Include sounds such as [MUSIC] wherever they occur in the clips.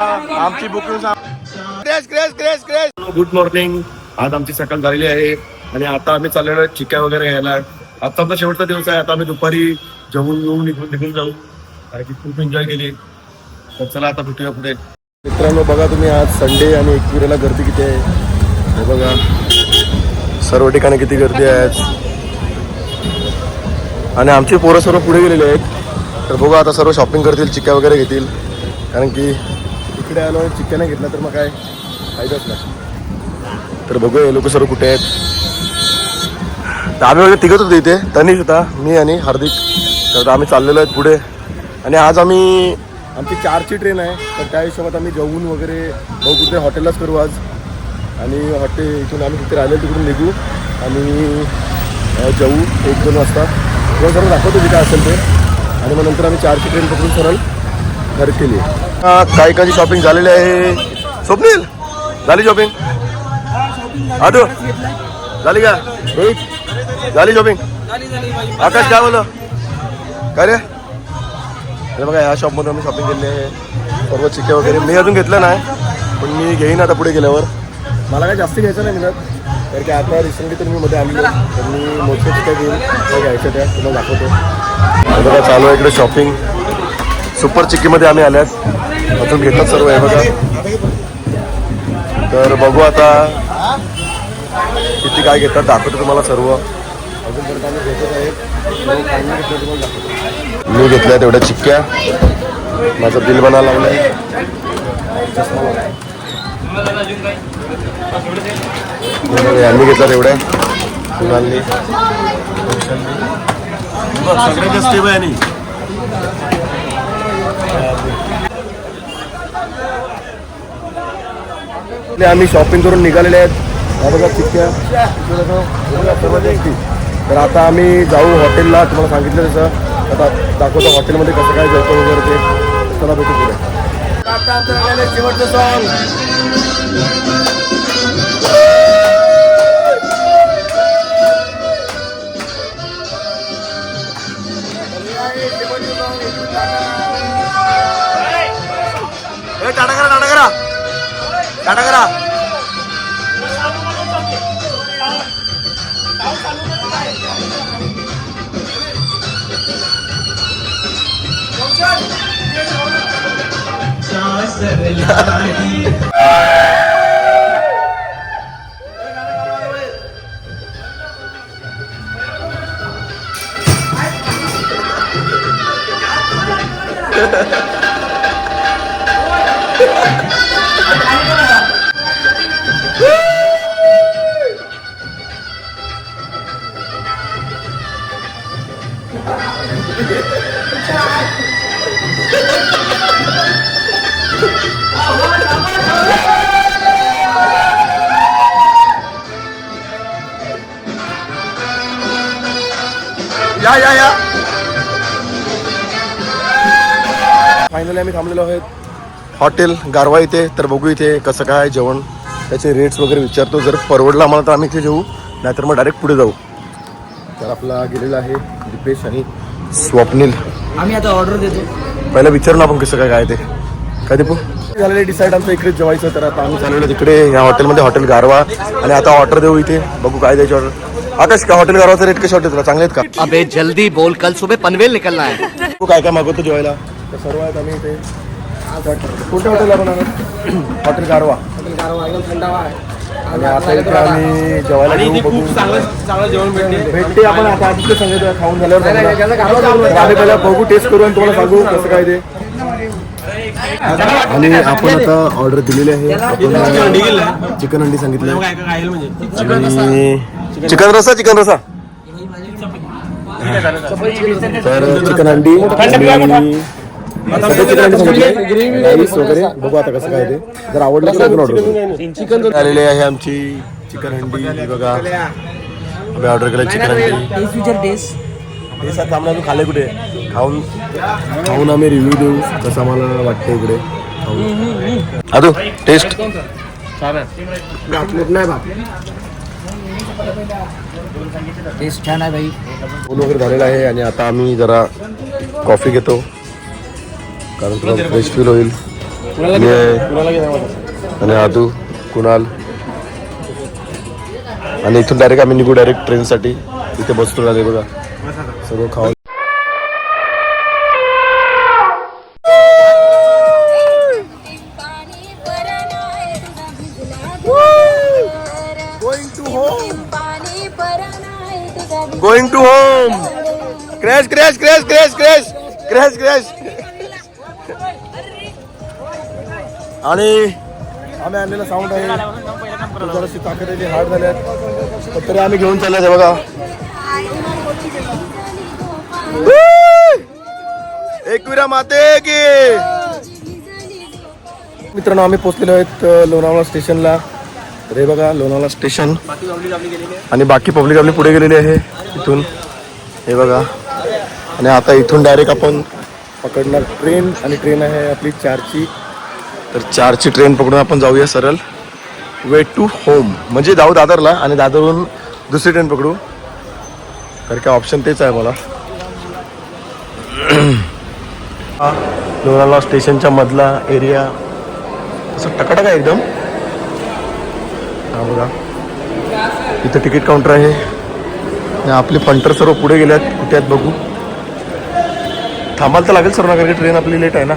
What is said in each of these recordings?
आमची booking crash crash crash crash good morning आज आमची सकाळ झालेली आहे आणि आता आम्ही चाललेलो आहे चिक्या वगैरे घ्यायला. आता आमचा शेवटचा दिवस आहे. आता आम्ही दुपारी जेवून येऊन निघून निघून जाऊ. कारण की खूप एन्जॉय केली तर चला आता भेटूया पुढे. मित्रांनो बघा तुम्ही आज संडे आणि एकविरेला गर्दी किती आहे? हे बघा. सर्व ठिकाणी किती गर्दी आहे आज. आणि आमची पोरं सर्व पुढे गेलेले आहेत. तर बघा आता सर्व शॉपिंग करतील चिक्क्या वगैरे घेतील. कारण की इकडे आलो आणि चिकन नाही घेतला तर मग काय? फायदाच नाही. तर बघूया हे लोक सर्व कुठे आहेत? तर आम्ही वगैरे तिघत होतो इथे. तनिष होता मी आणि हार्दिक. तर आम्ही चाललेलो आहेत पुढे. आणि आज आम्ही आमची चारची ट्रेन आहे तर त्या हिशोबात आम्ही जेवून वगैरे बघू कुठे हॉटेललाच करू आज. आणि हॉटेल इथून आम्ही तिथे राहिलो तिकडून निघू. आणि जाऊ एक दोन वाजता. सर्व दाखवतो जे काय असेल ते. आणि मग नंतर आम्ही चारची ट्रेन पकडून सरळ घर केली काही काही शॉपिंग झालेली आहे. स्वप्नील झाली शॉपिंग आदू झाली का? रोहित झाली शॉपिंग आकाश काय बोल काय रे? अरे बघा या शॉपमधून आम्ही शॉपिंग केली आहे. सर्व चिके वगैरे मी अजून घेतलं नाही पण मी घेईन आता पुढे गेल्यावर. मला काय जास्त घ्यायचं नाही मिळत कारण की आता रिसेंटली तर मी मध्ये आणलो तर मी मोठ्या चिक्या घेईन घ्यायचं त्या तुला दाखवतो. बघा चालू आहे इकडे शॉपिंग सुपर चिक्कीमध्ये आम्ही आल्यात. अजून घेतात सर्व आहे बघा. तर बघू आता किती काय घेतात दाखवतो तुम्हाला सर्व. आहेत मी घेतल्या तेवढ्या चिक्क्या. माझं बिल बना लागलंय. यांनी घेतला तेवढ्या. कुणालनी? सगळ्याच्या स्टेप आहे आम्ही शॉपिंग करून निघालेले आहेत. बघा चिक्क्या तर आता आम्ही जाऊ हॉटेलला तुम्हाला सांगितलं तसं. आता दाखवतो हॉटेलमध्ये कसं काय जेवतो वगैरे ते. चला भेटू पुढे. शेवटचं सॉंग टाटा करा टाटा करा फायनली आम्ही थांबलेलो आहोत. हॉटेल गारवा इथे तर बघू इथे कसं काय जेवण. त्याचे रेट्स वगैरे विचारतो. जर परवडला आम्हाला तर आम्ही इथे जेवू नाहीतर मग डायरेक्ट पुढे जाऊ. तर आपला गेलेला आहे दीपेश आणि स्वप्नील. आम्ही आता ऑर्डर देतो. पहिला विचारू ना आपण कसं काय काय ते. काय दीपू? झालेलं डिसाईड आमचं इकडे जेवायचं तर आता आम्ही चाललेलो तिकडे. या हॉटेलमध्ये हॉटेल गारवा. आणि आता ऑर्डर देऊ इथे. बघू काय द्यायची ऑर्डर आकाश का हॉटेल गारवाचा रेट कसे वाटते तुला? चांगले आहेत का? अबे जल्दी बोल. कल सुबह पनवेल निकलना है. तू काय काय मागवतो जेवायला? तर सर्व आहेत आम्ही इथे. कोणत्या हॉटेल आपण आहोत हॉटेल गारवा. आणि आता इथे आम्ही जेवायला घेऊ बघू भेटते. आपण आता आधी सांगितलं खाऊन झाल्यावर आम्ही पहिला बघू टेस्ट करू आणि तुम्हाला सांगू कसं काय ते. आणि आपण आता ऑर्डर दिलेली आहे. आपण चिकन अंडी सांगितलं आणि चिकन रसा चिकन रसा तर चिकन अंडी राईस वगैरे बघू आता कसं काय ते. जर आवडलं तर अजून ऑर्डर चिकन आलेली आहे आमची चिकन अंडी ही बघा. आम्ही ऑर्डर केलं चिकन अंडी हे सर आम्हाला खाल्ले कुठे? खाऊन खाऊन आम्ही रिव्ह्यू देऊ कसं आम्हाला वाटतं इकडे. अदू टेस्ट टेस्ट छान आहे भाई फोन वगैरे झालेला आहे आणि आता आम्ही जरा कॉफी घेतो. कारण तुला फ्रेश फील होईल. मी आहे. आणि आदू कुणाल. आणि इथून डायरेक्ट आम्ही निघू डायरेक्ट ट्रेनसाठी इथे बसतो राहिले बघा. सर्व भिजला going to home crash crash crash crash crash crash crash आणि आम्ही आणलेला साऊंड आहे. जराशी ताकदीची हार्ड झाल्यात तर तरी आम्ही घेऊन चालल्यात हे बघा. एकविरा माते की! मित्रांनो आम्ही पोहोचलेलो आहेत लोणावळा स्टेशनला. हे बघा लोणावळा स्टेशन. आणि बाकी पब्लिक आपली पुढे गेलेली आहे इथून. हे बघा. आणि आता इथून डायरेक्ट आपण पकडणार ट्रेन आणि ट्रेन आहे आपली चारची. तर चारची ट्रेन पकडून आपण जाऊया सरळ. वे टू होम म्हणजे जाऊ दादरला आणि दादरहून दुसरी ट्रेन पकडू. कारण काय ऑप्शन तेच आहे मला. हा [CLEARS THROAT] लोणावळा स्टेशनच्या मधला एरिया असं टकाटक आहे एकदम. हा बघा. इथं तिकीट काउंटर आहे. आपले पंटर सर्व पुढे गेल्यात. कुठे आहेत बघू. थांबायला तर लागेल सर्व कारण की ट्रेन आपली लेट आहे ना.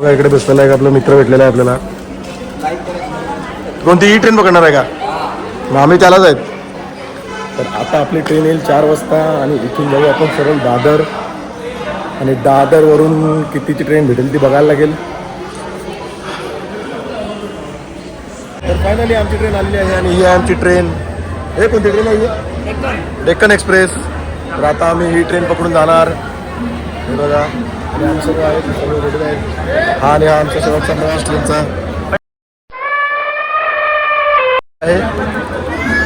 बघा इकडे बसलेला आहे का आपला मित्र भेटलेला आहे आपल्याला. कोणती ही ट्रेन पकडणार आहे का? मग आम्ही त्यालाच आहेत. तर आता आपली ट्रेन येईल चार वाजता आणि इथून जाऊ आपण सरळ दादर. आणि दादरवरून कितीची ट्रेन भेटेल ती बघायला लागेल. तर फायनली आमची ट्रेन आलेली आहे आणि ही आहे आमची ट्रेन हे कोणती ट्रेन आहे डेक्कन. एक्सप्रेस. तर आता आम्ही ही ट्रेन पकडून जाणार. हे बघा. आणि आम्ही सर्व आहेत सर्व रेडी आहेत. हा आणि हा आमच्या शेवटचा ट्रेनचा आहे.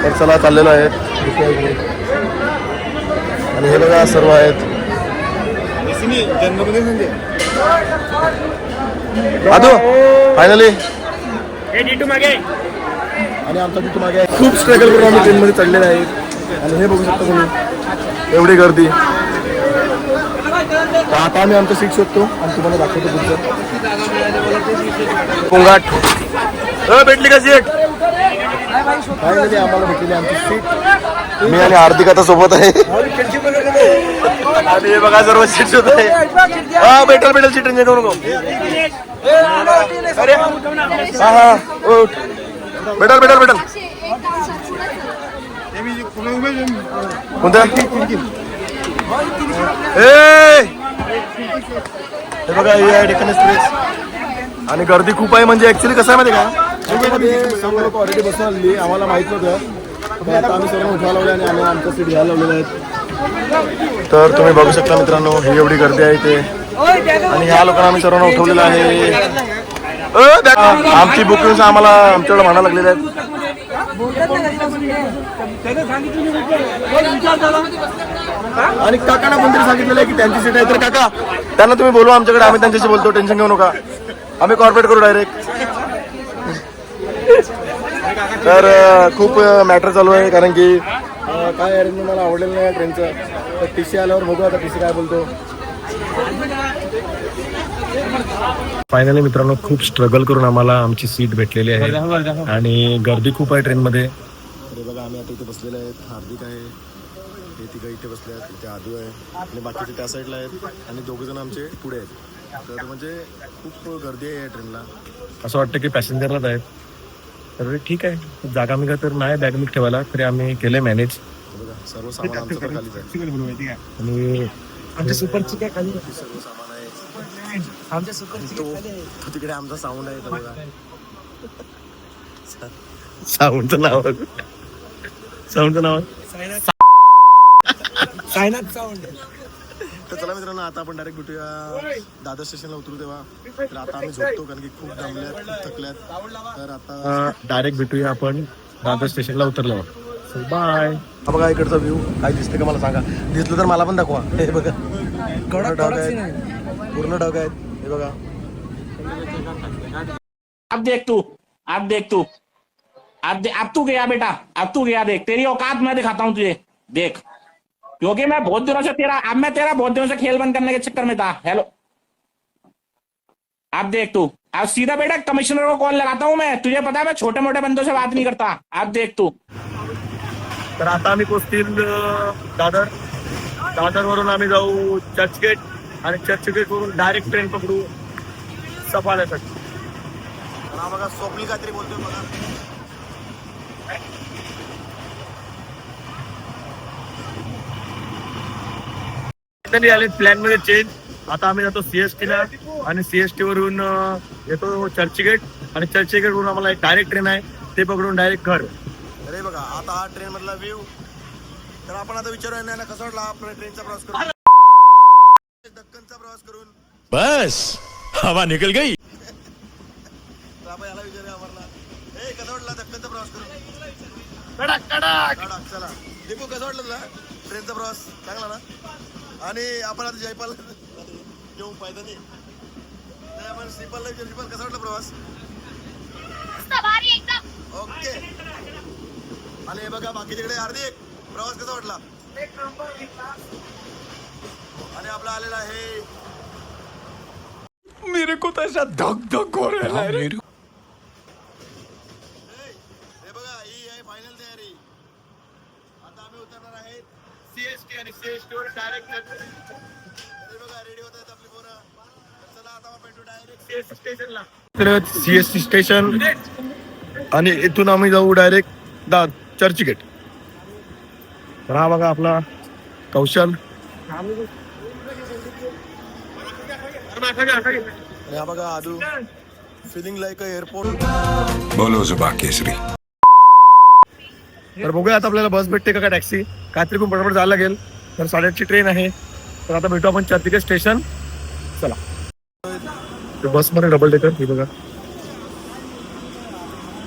तर चला चाललेलो आहे. आणि हे बघा सर्व आहेत. आदो फायनली आणि आमचा तिथून मागे. खूप स्ट्रगल करून आम्ही ट्रेनमध्ये चढलेले आहे. आणि हे बघू शकता तुम्ही एवढी गर्दी. आता आम्ही आमचं सीट शोधतो. आणि तुम्हाला दाखवतो पुढचं पोंगाट. अ, भेटली का सीट फायनली आम्हाला भेटलेली आमची सीट मी आणि हार्दिक आता सोबत आहे. आणि हे बघा सर्व सीट शोध आहे. हा भेटेल भेटेल सीट टेन्शन करू नको. अरे. हा हा. भेटेल भेटेल भेटेल कोणत्या ए! हे बघा हे आहे डेक्कन एक्सप्रेस आणि गर्दी खूप आहे म्हणजे ऍक्च्युली कसं आहे माहिती आहे का? सर्व लोक ऑलरेडी बसून आलेली आम्हाला माहीत नव्हतं. पण आता आम्ही सर्व उठवायला लावले आणि आम्ही आमचं सीट घ्यायला लावलेलं आहे. तर तुम्ही बघू शकता मित्रांनो ही एवढी गर्दी आहे ते आणि ह्या लोकांना आम्ही सर्वांना उठवलेलं आहे. आमची बुकिंग आम्हाला आमच्याकडे म्हणायला लागलेले आहेत. आणि काकांना कोणतरी सांगितलेलं आहे की त्यांची सीट आहे. तर काका त्यांना तुम्ही बोलवा आमच्याकडे आम्ही त्यांच्याशी बोलतो टेन्शन घेऊ नका. आम्ही कॉर्पोरेट करू डायरेक्ट तर खूप मॅटर चालू आहे कारण की काय अरेंजमेंट मला आवडलेलं नाही ट्रेनचं तर टी सी आल्यावर बघू आता टी सी काय बोलतो. फायनली मित्रांनो खूप स्ट्रगल करून आम्हाला आमची सीट भेटलेली आहे. आणि गर्दी खूप आहे ट्रेनमध्ये बघा आम्ही आता इथे बसलेले आहेत हार्दिक आहे. तिघं इथे बसले आहेत इथे आदू आहे आणि बाकीचे त्या साईडला आहेत आणि दोघं जण आमचे पुढे आहेत. तर म्हणजे खूप गर्दी आहे या ट्रेनला असं वाटतं की पॅसेंजरलाच आहेत. तर ठीक आहे. जागा मी तर नाही बॅग मी ठेवायला. तरी आम्ही केले मॅनेज बघा सर्व सामान आमचं तर खालीच आहे. आणि आमच्या सुपरची काय खाली? सर्व सामान आहे. आमच्या सुपर तो तो तिकडे आमचा साऊंड आहे तो बघा. साऊंडचं नाव. साऊंडचं नाव? सायनाथ साऊंड तर चला मित्रांनो आता आपण डायरेक्ट भेटूया दादर स्टेशनला उतरू तेव्हा. तर आता आम्ही झोपतो कारण की खूप दमल्यात खूप थकल्यात. तर आता डायरेक्ट भेटूया आपण दादर स्टेशनला उतरल्यावर. बाय हा बघा इकडचा व्ह्यू काय दिसते का मला सांगा? दिसलं तर मला पण दाखवा. हे बघा. पूर्ण डाग आहेत. पूर्ण डाग आहेत. हे बघा. अब देख तू. अब देख तू. अब दे, अब तू गया बेटा. अब तू गया देख. तेरी औकात मैं दिखाता हूँ तुझे. देख. क्योंकि मैं बहुत दिनों से तेरा अब मैं तेरा बहुत दिनों से खेल बंद करने के चक्कर में था। हेलो अब देख तू। अब सीधा बेटा कमिश्नर को कॉल लगाता हूँ मैं। तुझे पता है मैं छोटे मोटे बंदों से बात नहीं करता। अब देख तू। तर आता आम्ही पोचतील दादर। दादर वरून आम्ही जाऊ चर्चगेट आणि चर्चगेट वरून डायरेक्ट ट्रेन पकडू। सफाळ्यासाठी बघा स्वप्नील काहीतरी बोलतोय बघा त्यांनी आले प्लॅनमध्ये चेंज आता आम्ही जातो सीएसटी ला. आणि सीएसटी वरून येतो चर्चगेट. आणि चर्चगेट वरून आम्हाला एक डायरेक्ट ट्रेन आहे. ते पकडून डायरेक्ट घर. अरे बघा आता हा ट्रेन मधला व्ह्यू तर आपण आता विचारूया यांना कसा वाटला आपला ट्रेनचा प्रवास करून? दक्कनचा प्रवास करून. बस! हवा निकल गई. तर आपण याला विचारूया अमरला ए कसा वाटला दक्कनचा प्रवास करून? कडक कडक! कडक चला. दीपू कसा वाटला तुला ट्रेनचा प्रवास? चांगला ना? आणि आपण आता जयपाल येऊ फायदा नाही. नाही, आपण श्रीपालला विचारू श्रीपाल कसा वाटला प्रवास? ओके. आणि हे बघा बाकीच्याकडे हार्दिक प्रवास कसा वाटला? आणि आपला आलेला आहे मेरे को तो ऐसा धक धक हो रहा है मेरे हे हे बघा ही आहे फायनल तयारी आता आम्ही उतरणार आहे सीएसटी आणि सीएसटी डायरेक्ट बघा रेडी होत आहेत आपली पोरं. तर चला आता आपण भेटू डायरेक्ट स्टेशनला तर सीएसटी स्टेशन आणि इथून आम्ही जाऊ डायरेक्ट दा चर्चगेट तर हा बघा आपला कौशल. आणि हा बघा Aadu. Feeling like a airport बोलो जुबा केसरी. तर बघूया आता आपल्याला बस भेटते का काय टॅक्सी काहीतरी खूप पटापट जायला लागेल. तर साडेआठची ट्रेन आहे. तर आता भेटू आपण चर्चगेट स्टेशन चला. बसमध्ये डबल डेकर ही बघा.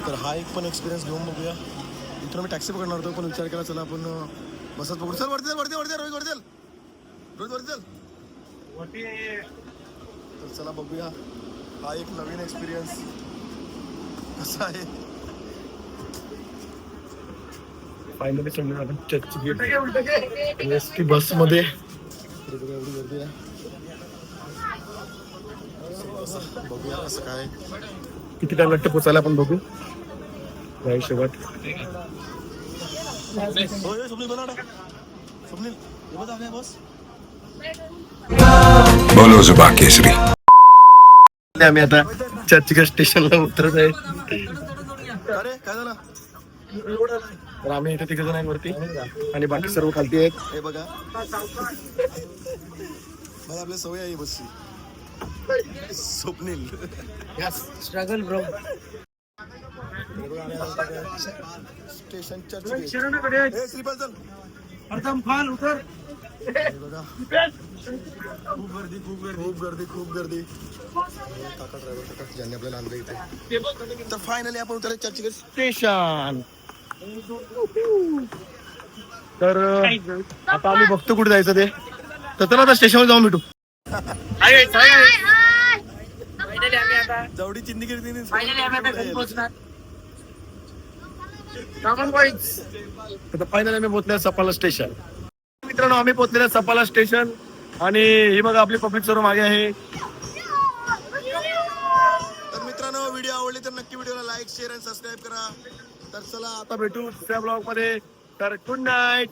तर हा एक पण एक्सपिरियन्स घेऊन बघूया. इथून आम्ही टॅक्सी पकडणार होतो पण विचार केला चला आपण बसच पकडू. चल वरती वरती वरती रोहित वरती रोहित वरती चल. तर चला बघूया. हा एक नवीन एक्सपिरियन्स कसा आहे? फायनली समजून आपण चर्चगेट एस टी बसमध्ये इकडे बघा एवढी गर्दी आहे कसं- बघूया कसं काय किती टाइम लागते पोचायला आपण बघू या हिशोबात बोलो जुबा केसरी। आम्ही आता चर्चगेट स्टेशनला उतरत आहे अरे काय झालं? तर आम्ही इथे तिघ जण आहेत वरती. आणि बाकी सर्व खालती आहेत. हे बघा. मला आपल्या सवय आहे बसची. Swapnil. Struggle bro station church हे श्रीपाल चल. प्रथम खाल उतर. खूप गर्दी खूप गर्दी. खूप गर्दी खूप गर्दी. काका ड्रायव्हर काका ज्यांनी आपल्याला आणलं इथे. तर फायनली आपण उतरले चर्चगेट स्टेशन तर आता आम्ही बघतो कुठे जायचं ते. तर चला आता स्टेशनवर जाऊन भेटू. जवडी चिंदी गिरती आता फायनल आम्ही पोहोचल्या सपाला स्टेशन मित्रांनो आम्ही पोहोचलेल्या सपाला स्टेशन आणि ही बघा आपली पब्लिक सर्व मागे आहे. तर मित्रांनो व्हिडिओ आवडली तर नक्की व्हिडिओला लाईक शेअर आणि सबस्क्राईब करा. तर चला आता भेटू दुसऱ्या ब्लॉगमध्ये. तर गुड नाईट